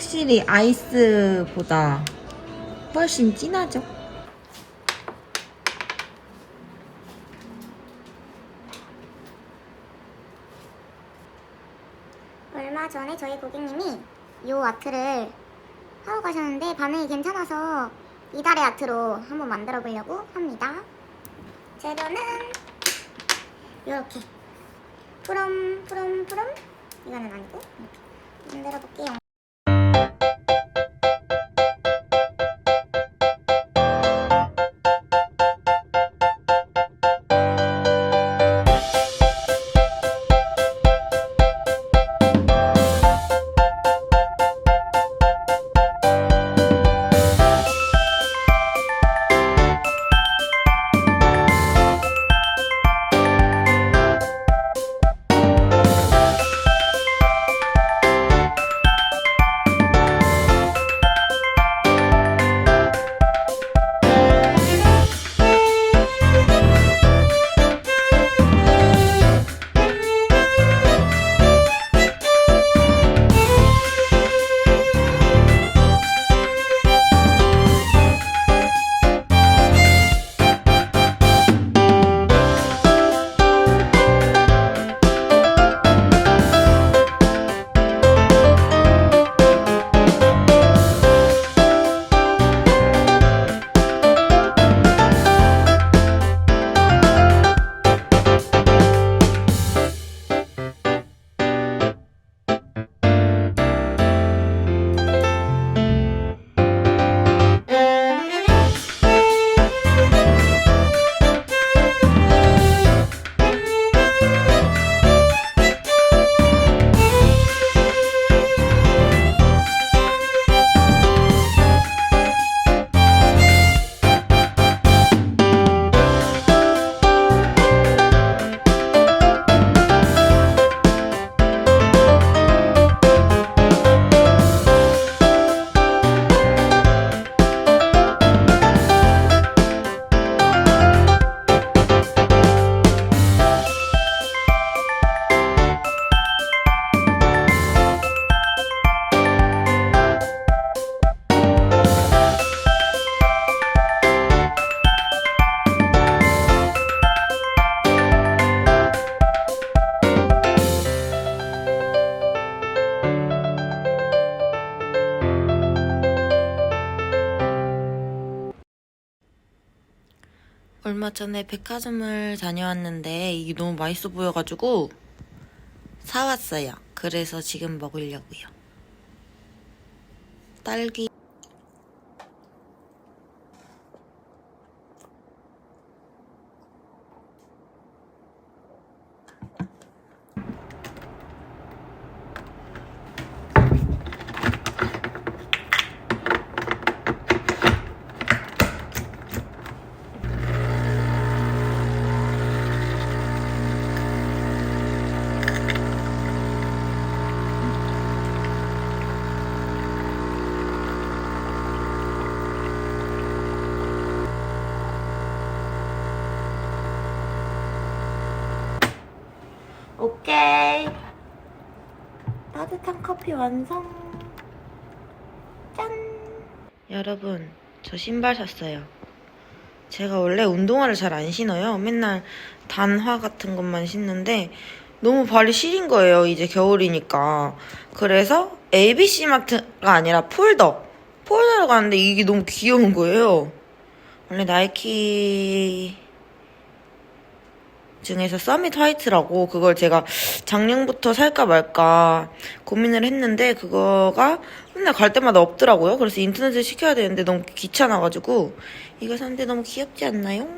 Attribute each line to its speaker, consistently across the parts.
Speaker 1: 확실히 아이스보다 훨씬 진하죠?
Speaker 2: 얼마 전에 저희 고객님이 이 아트를 하고 가셨는데 반응이 괜찮아서 이달의 아트로 한번 만들어 보려고 합니다. 재료는 이렇게 푸럼 푸럼 푸럼 이거는 아니고 이렇게 만들어 볼게요.
Speaker 1: 얼마 전에 백화점을 다녀왔는데 이게 너무 맛있어 보여가지고 사왔어요. 그래서 지금 먹으려고요. 딸기. 완성. 짠. 여러분, 저 신발 샀어요. 제가 원래 운동화를 잘 안 신어요. 맨날 단화 같은 것만 신는데 너무 발이 시린 거예요. 이제 겨울이니까. 그래서 ABC 마트가 아니라 폴더. 폴더를 가는데 이게 너무 귀여운 거예요. 원래 나이키 중에서 서밋 화이트라고 그걸 제가 작년부터 살까 말까 고민을 했는데 그거가 맨날 갈 때마다 없더라고요. 그래서 인터넷에 시켜야 되는데 너무 귀찮아가지고 이거 샀는데 너무 귀엽지 않나요?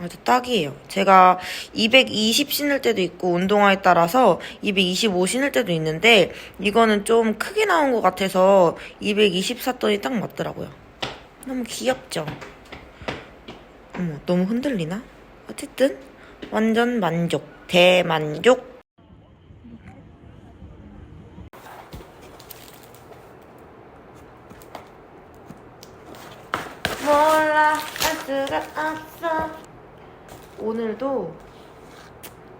Speaker 1: 아주 딱이에요. 제가 220 신을 때도 있고 운동화에 따라서 225 신을 때도 있는데 이거는 좀 크게 나온 것 같아서 220 샀더니 딱 맞더라고요. 너무 귀엽죠? 어머, 너무 흔들리나? 어쨌든 완전 만족, 대만족. 몰라 알 수가 없어. 오늘도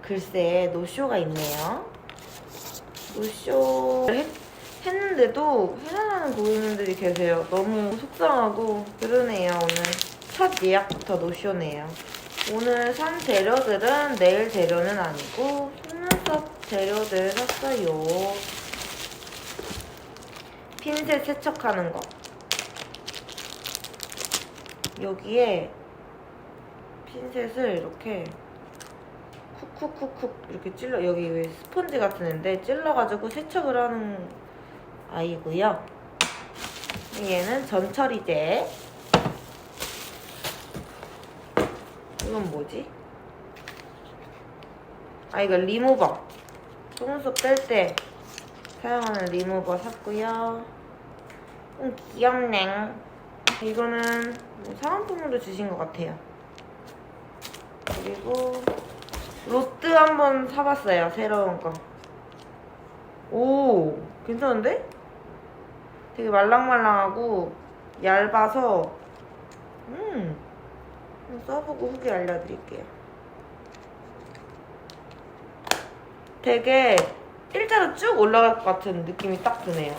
Speaker 1: 글쎄 노쇼가 있네요. 했는데 했는데도 해달라는 고객님들이 계세요. 너무 속상하고 그러네요, 오늘. 첫 예약부터 노쇼네요. 오늘 산 재료들은 내일 재료는 아니고 속눈썹 재료들 샀어요. 핀셋 세척하는 거. 여기에 핀셋을 이렇게 쿡쿡쿡쿡 이렇게 찔러 여기 왜 스펀지 같은 애인데 찔러가지고 세척을 하는 아이고요. 얘는 전처리제. 이건 뭐지? 아 이거 리무버. 속눈썹 뗄 때 사용하는 리무버 샀고요. 음, 귀엽네. 이거는 뭐 사은품으로 주신 것 같아요. 그리고 로트 한번 사봤어요. 새로운 거. 오, 괜찮은데? 되게 말랑말랑하고 얇아서 음, 써보고 후기 알려드릴게요. 되게 일자로 쭉 올라갈 것 같은 느낌이 딱 드네요.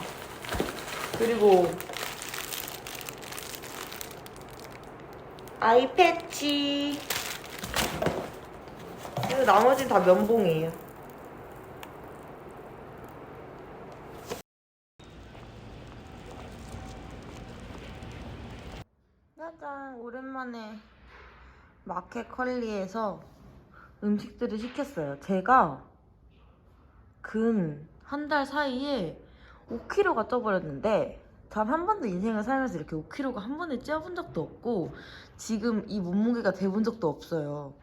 Speaker 1: 그리고 아이 패치 그리고 나머지는 다 면봉이에요. 짜잔, 오랜만에 마켓 컬리에서 음식들을 시켰어요. 제가 근 한 달 사이에 5kg가 쪄버렸는데 단 한 번도 인생을 살면서 이렇게 5kg가 한 번에 쪄본 적도 없고 지금 이 몸무게가 돼본 적도 없어요.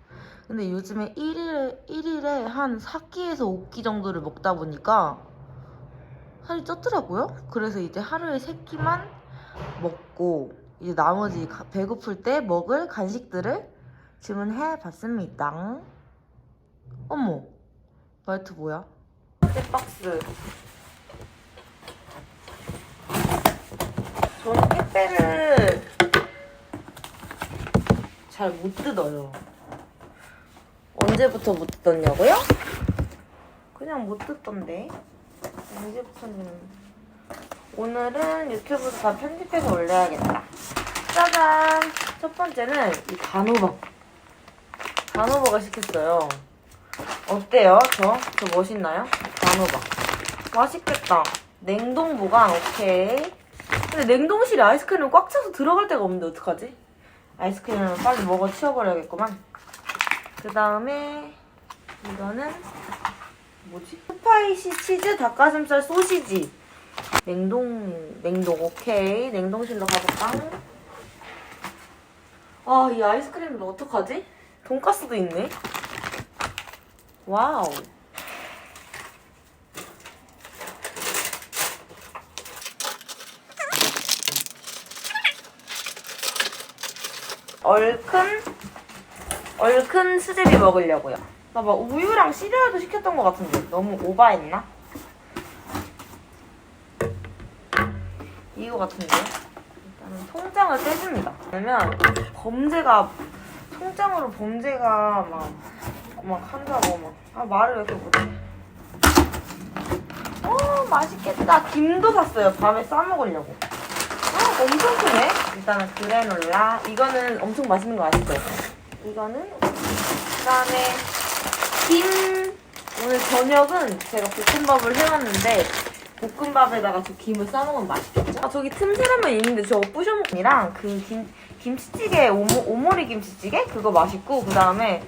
Speaker 1: 근데 요즘에 1일에, 1일에 한 4끼에서 5끼 정도를 먹다 보니까 살이 쪘더라고요. 그래서 이제 하루에 3끼만 먹고 이제 나머지 가- 배고플 때 먹을 간식들을 주문해 봤습니다. 어머, 말투 뭐야? 첫째 박스. 저는 택배를 잘 못 뜯어요. 언제부터 못 뜯었냐고요? 그냥 못 뜯던데. 언제부터는. 오늘은 유튜브도 다 편집해서 올려야겠다. 짜잔! 첫 번째는 이 단호박. 단호박을 시켰어요. 어때요? 저? 저 멋있나요? 단호박. 맛있겠다. 냉동 보관, 오케이. 근데 냉동실에 아이스크림 꽉 차서 들어갈 데가 없는데 어떡하지? 아이스크림을 빨리 먹어 치워버려야겠구만. 그 다음에 이거는 뭐지? 스파이시 치즈 닭가슴살 소시지. 냉동, 냉동, 오케이. 냉동실로 가볼까? 아, 이 아이스크림은 어떡하지? 돈가스도 있네. 와우. 얼큰 얼큰 수제비 먹으려고요. 나 막 우유랑 시리얼도 시켰던 것 같은데 너무 오바했나? 이거 같은데 일단은 통장을 떼줍니다. 왜냐면 범죄가 통장으로 범죄가 막 막 한다고 막 아 말을 왜 이렇게 못해? 어 맛있겠다. 김도 샀어요. 밤에 싸 먹으려고. 아 엄청 크네. 일단은 그래놀라. 이거는 엄청 맛있는 거 아시죠? 이거는 그 다음에 김. 오늘 저녁은 제가 볶음밥을 해왔는데 볶음밥에다가 저 김을 싸먹으면 맛있겠죠? 아 저기 틈새라면 있는데 저거 부셔먹이랑 그 김, 김치찌개 오모, 오모리 김치찌개? 그거 맛있고 그 다음에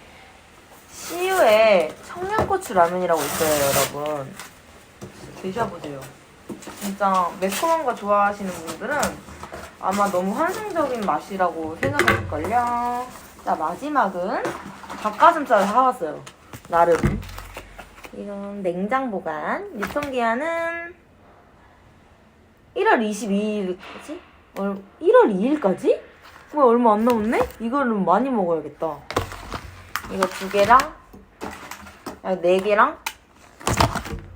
Speaker 1: 시유에 청양고추 라면이라고 있어요 여러분. 드셔보세요. 진짜 매콤한 거 좋아하시는 분들은 아마 너무 환상적인 맛이라고 생각하실걸요. 자 마지막은 닭가슴살을 사왔어요 나름. 이건 냉장 보관. 유통기한은 1월 22일까지? 1월 2일까지? 왜 얼마 안 남았네? 이거는 많이 먹어야겠다 이거 두 개랑 아, 네 개랑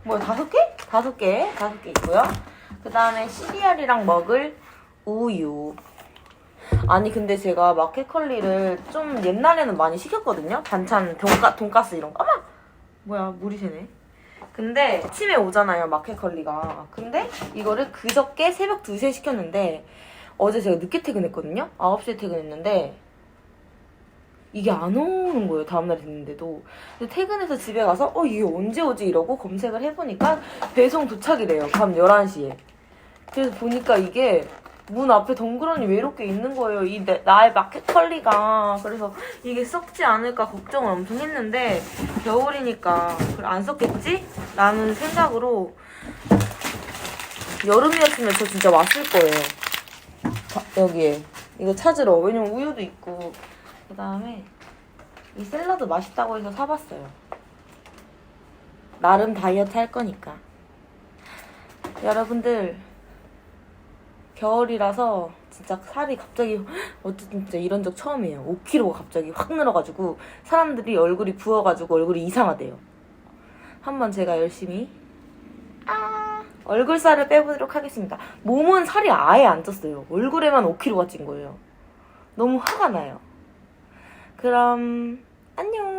Speaker 1: 뭐야 다섯 개? 다섯 개 다섯 개 있고요. 그 다음에 시리얼이랑 먹을 우유. 아니 근데 제가 마켓컬리를 좀 옛날에는 많이 시켰거든요. 반찬 돈가 돈가스 이런 거. 어머 뭐야 물이 새네. 근데 아침에 오잖아요 마켓컬리가 근데 이거를 그저께 새벽 2시에 시켰는데 어제 제가 늦게 퇴근했거든요? 9시에 퇴근했는데 이게 안 오는 거예요 다음날 됐는데도. 퇴근해서 집에 가서 어 이게 언제 오지? 이러고 검색을 해보니까 배송 도착이래요 밤 11시에. 그래서 보니까 이게 문 앞에 덩그러니 외롭게 있는 거예요. 이 내- 나의 마켓컬리가. 그래서 이게 썩지 않을까 걱정을 엄청 했는데 겨울이니까 안 썼겠지? 라는 생각으로 여름이었으면 저 진짜 왔을 거예요. 자, 여기에 이거 찾으러 왜냐면 우유도 있고 그 다음에 이 샐러드 맛있다고 해서 사봤어요. 나름 다이어트 할 거니까. 여러분들 겨울이라서 진짜 살이 갑자기 어쨌든 진짜 이런 적 처음이에요. 5kg가 갑자기 확 늘어가지고 사람들이 얼굴이 부어가지고 얼굴이 이상하대요. 한번 제가 열심히 아, 얼굴 살을 빼보도록 하겠습니다. 몸은 살이 아예 안 쪘어요. 얼굴에만 5kg가 찐 거예요. 너무 화가 나요. 그럼 안녕.